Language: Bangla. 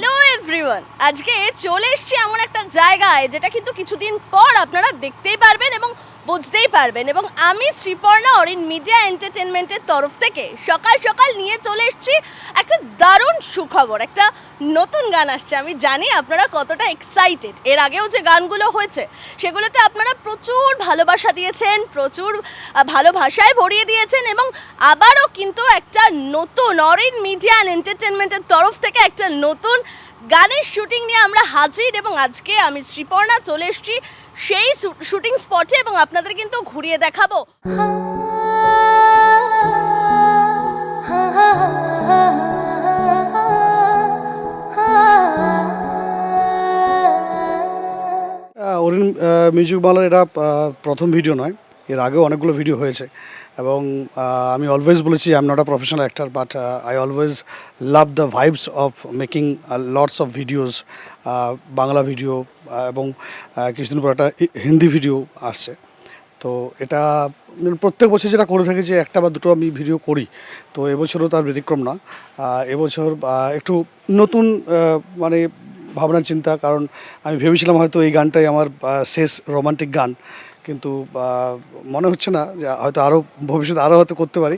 হ্যালো এভরিওয়ান আজকে চলে এসছি এমন একটা জায়গায় যেটা কিন্তু কিছুদিন পর আপনারা দেখতেই পারবেন এবং বুঝতেই পারবেন। এবং আমি শ্রীপর্ণা অরিন মিডিয়া এন্টারটেনমেন্টের তরফ থেকে সকাল সকাল নিয়ে চলে এসেছি একটা দারুণ সুখবর একটা নতুন গান আসছে। আমি জানি আপনারা কতটা এক্সাইটেড এর আগেও যে গানগুলো হয়েছে সেগুলোতে আপনারা প্রচুর ভালোবাসা দিয়েছেন প্রচুর আহ, ভালোবাসায় ভরিয়ে দিয়েছেন এবং আবারও কিন্তু একটা নতুন অরিন মিডিয়া অ্যান্ড এন্টারটেনমেন্টের তরফ থেকে একটা নতুন গানের শুটিং নিয়ে আমরা হাজির এবং আজকে আমি শ্রীপর্ণা চলে এসেছি সেই শুটিং স্পটে এবং আপনাদের কিন্তু ঘুরিয়ে দেখাবো। অরিন মিউজিক বাংলার এটা প্রথম ভিডিও নয়। এর আগেও অনেকগুলো ভিডিও হয়েছে। এবং আমি অলওয়েজ বলেছি I am not a professional actor but I always love the vibes of making lots of videos Bangla video এবং কিছুদিন পর একটা হিন্দি ভিডিও আসছে। তো এটা মানে প্রত্যেক বছর যেটা করে থাকি যে একটা বা দুটো আমি ভিডিও করি, তো এবছরও তার ব্যতিক্রম না। এবছর একটু নতুন মানে ভাবনা, চিন্তা, কারণ আমি ভেবেছিলাম হয়তো এই গানটাই আমার শেষ রোমান্টিক গান। কিন্তু মনে হচ্ছে না যে হয়তো আরও ভবিষ্যতে আরও হয়তো করতে পারি।